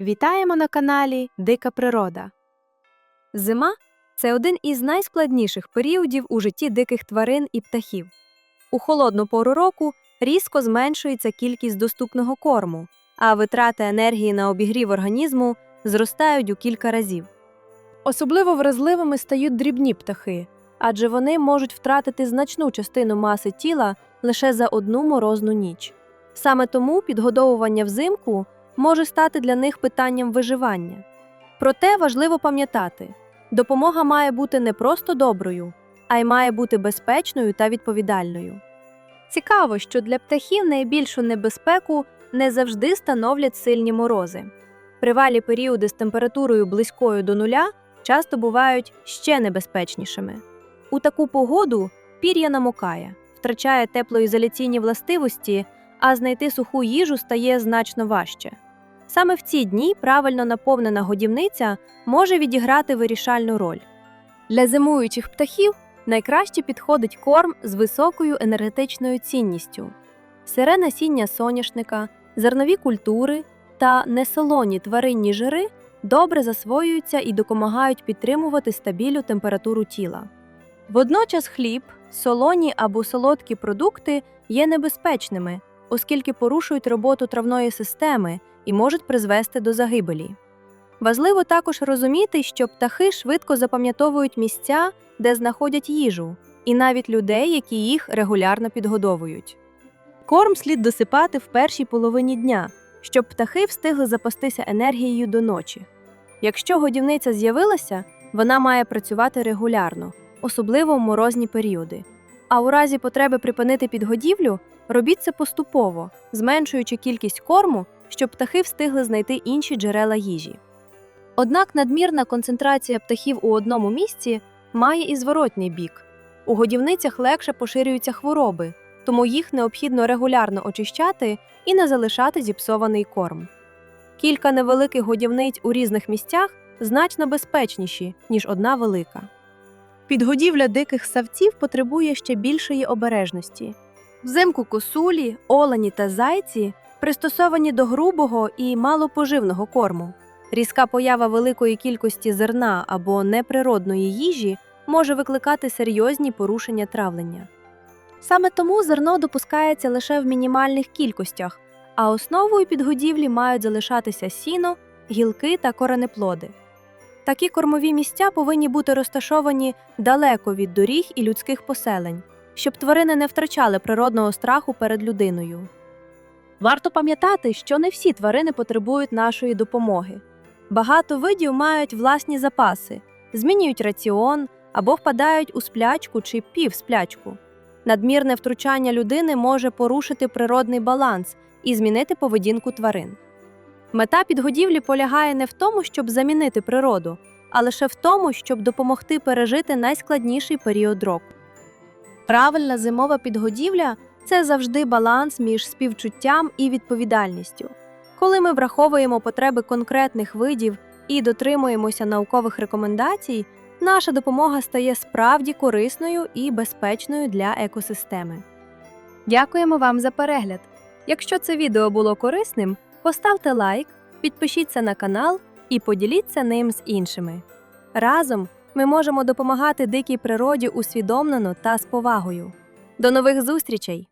Вітаємо на каналі Дика Природа. Зима це один із найскладніших періодів у житті диких тварин і птахів. У холодну пору року різко зменшується кількість доступного корму, а витрати енергії на обігрів організму зростають у кілька разів. Особливо вразливими стають дрібні птахи, адже вони можуть втратити значну частину маси тіла лише за одну морозну ніч. Саме тому підгодовування взимку може стати для них питанням виживання. Проте важливо пам'ятати, допомога має бути не просто доброю, а й має бути безпечною та відповідальною. Цікаво, що для птахів найбільшу небезпеку не завжди становлять сильні морози. Привалі періоди з температурою близькою до нуля часто бувають ще небезпечнішими. У таку погоду пір'я намокає, втрачає теплоізоляційні властивості, а знайти суху їжу стає значно важче. Саме в ці дні правильно наповнена годівниця може відіграти вирішальну роль. Для зимуючих птахів найкраще підходить корм з високою енергетичною цінністю. Сире насіння соняшника, зернові культури та несолоні тваринні жири добре засвоюються і допомагають підтримувати стабільну температуру тіла. Водночас хліб, солоні або солодкі продукти є небезпечними, оскільки порушують роботу травної системи і можуть призвести до загибелі. Важливо також розуміти, що птахи швидко запам'ятовують місця, де знаходять їжу, і навіть людей, які їх регулярно підгодовують. Корм слід досипати в першій половині дня, щоб птахи встигли запастися енергією до ночі. Якщо годівниця з'явилася, вона має працювати регулярно, особливо в морозні періоди. А у разі потреби припинити підгодівлю, робіть це поступово, зменшуючи кількість корму, щоб птахи встигли знайти інші джерела їжі. Однак надмірна концентрація птахів у одному місці має і зворотній бік. У годівницях легше поширюються хвороби, тому їх необхідно регулярно очищати і не залишати зіпсований корм. Кілька невеликих годівниць у різних місцях значно безпечніші, ніж одна велика. Підгодівля диких савців потребує ще більшої обережності. Взимку косулі, олені та зайці пристосовані до грубого і малопоживного корму. Різка поява великої кількості зерна або неприродної їжі може викликати серйозні порушення травлення. Саме тому зерно допускається лише в мінімальних кількостях, а основою підгодівлі мають залишатися сіно, гілки та коренеплоди. Такі кормові місця повинні бути розташовані далеко від доріг і людських поселень, щоб тварини не втрачали природного страху перед людиною. Варто пам'ятати, що не всі тварини потребують нашої допомоги. Багато видів мають власні запаси, змінюють раціон або впадають у сплячку чи півсплячку. Надмірне втручання людини може порушити природний баланс і змінити поведінку тварин. Мета підгодівлі полягає не в тому, щоб замінити природу, а лише в тому, щоб допомогти пережити найскладніший період року. Правильна зимова підгодівля це завжди баланс між співчуттям і відповідальністю. Коли ми враховуємо потреби конкретних видів і дотримуємося наукових рекомендацій, наша допомога стає справді корисною і безпечною для екосистеми. Дякуємо вам за перегляд. Якщо це відео було корисним, поставте лайк, підпишіться на канал і поділіться ним з іншими. Разом ми можемо допомагати дикій природі усвідомлено та з повагою. До нових зустрічей!